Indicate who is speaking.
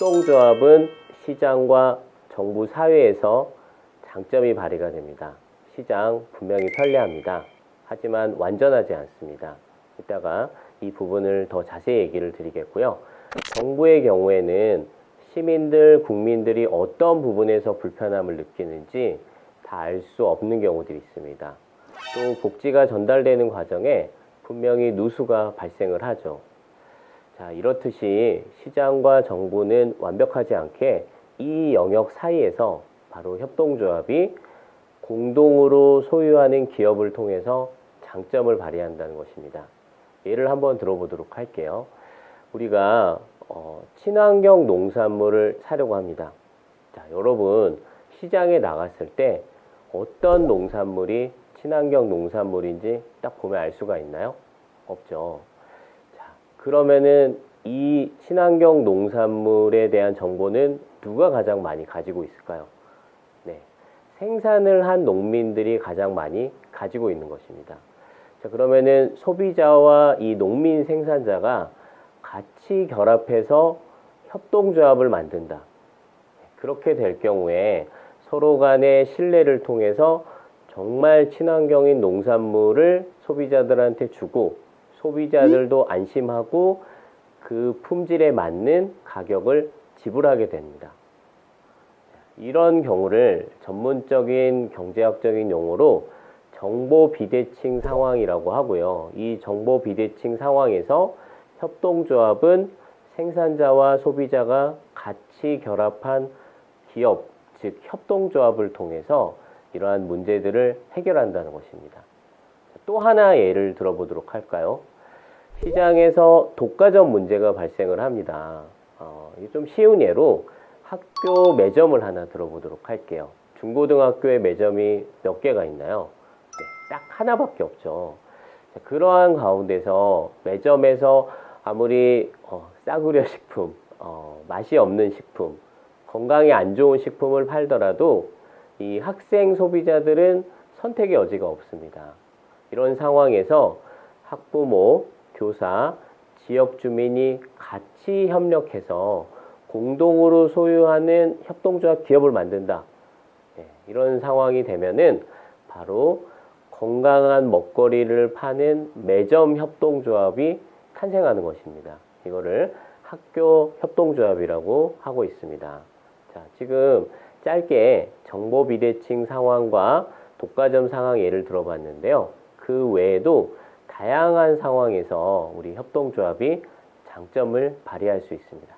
Speaker 1: 협동조합은 시장과 정부 사회에서 장점이 발휘가 됩니다. 시장 분명히 편리합니다. 하지만 완전하지 않습니다. 이따가 이 부분을 더 자세히 얘기를 드리겠고요. 정부의 경우에는 시민들, 국민들이 어떤 부분에서 불편함을 느끼는지 다 알 수 없는 경우들이 있습니다. 또 복지가 전달되는 과정에 분명히 누수가 발생을 하죠. 자, 이렇듯이 시장과 정부는 완벽하지 않게 이 영역 사이에서 바로 협동조합이 공동으로 소유하는 기업을 통해서 장점을 발휘한다는 것입니다. 예를 한번 들어보도록 할게요. 우리가 어, 친환경 농산물을 사려고 합니다. 자, 여러분 시장에 나갔을 때 어떤 농산물이 친환경 농산물인지 딱 보면 알 수가 있나요? 없죠. 자, 그러면은 이 친환경 농산물에 대한 정보는 누가 가장 많이 가지고 있을까요? 네. 생산을 한 농민들이 가장 많이 가지고 있는 것입니다. 자, 그러면은 소비자와 이 농민 생산자가 같이 결합해서 협동조합을 만든다. 그렇게 될 경우에 서로 간의 신뢰를 통해서 정말 친환경인 농산물을 소비자들한테 주고 소비자들도 안심하고 그 품질에 맞는 가격을 지불하게 됩니다. 이런 경우를 전문적인 경제학적인 용어로 정보 비대칭 상황이라고 하고요. 이 정보 비대칭 상황에서 협동조합은 생산자와 소비자가 같이 결합한 기업, 즉 협동조합을 통해서 이러한 문제들을 해결한다는 것입니다. 또 하나 예를 들어보도록 할까요? 시장에서 독과점 문제가 발생을 합니다. 어, 좀 쉬운 예로 학교 매점을 하나 들어보도록 할게요. 중고등학교에 매점이 몇 개가 있나요? 네, 딱 하나밖에 없죠. 자, 그러한 가운데서 매점에서 아무리 어, 싸구려 식품, 어, 맛이 없는 식품, 건강에 안 좋은 식품을 팔더라도 이 학생 소비자들은 선택의 여지가 없습니다. 이런 상황에서 학부모, 교사, 지역 주민이 같이 협력해서 공동으로 소유하는 협동조합 기업을 만든다. 네, 이런 상황이 되면은 바로 건강한 먹거리를 파는 매점 협동조합이 탄생하는 것입니다. 이거를 학교 협동조합이라고 하고 있습니다. 자, 지금 짧게 정보 비대칭 상황과 독과점 상황 예를 들어봤는데요. 그 외에도 다양한 상황에서 우리 협동조합이 장점을 발휘할 수 있습니다.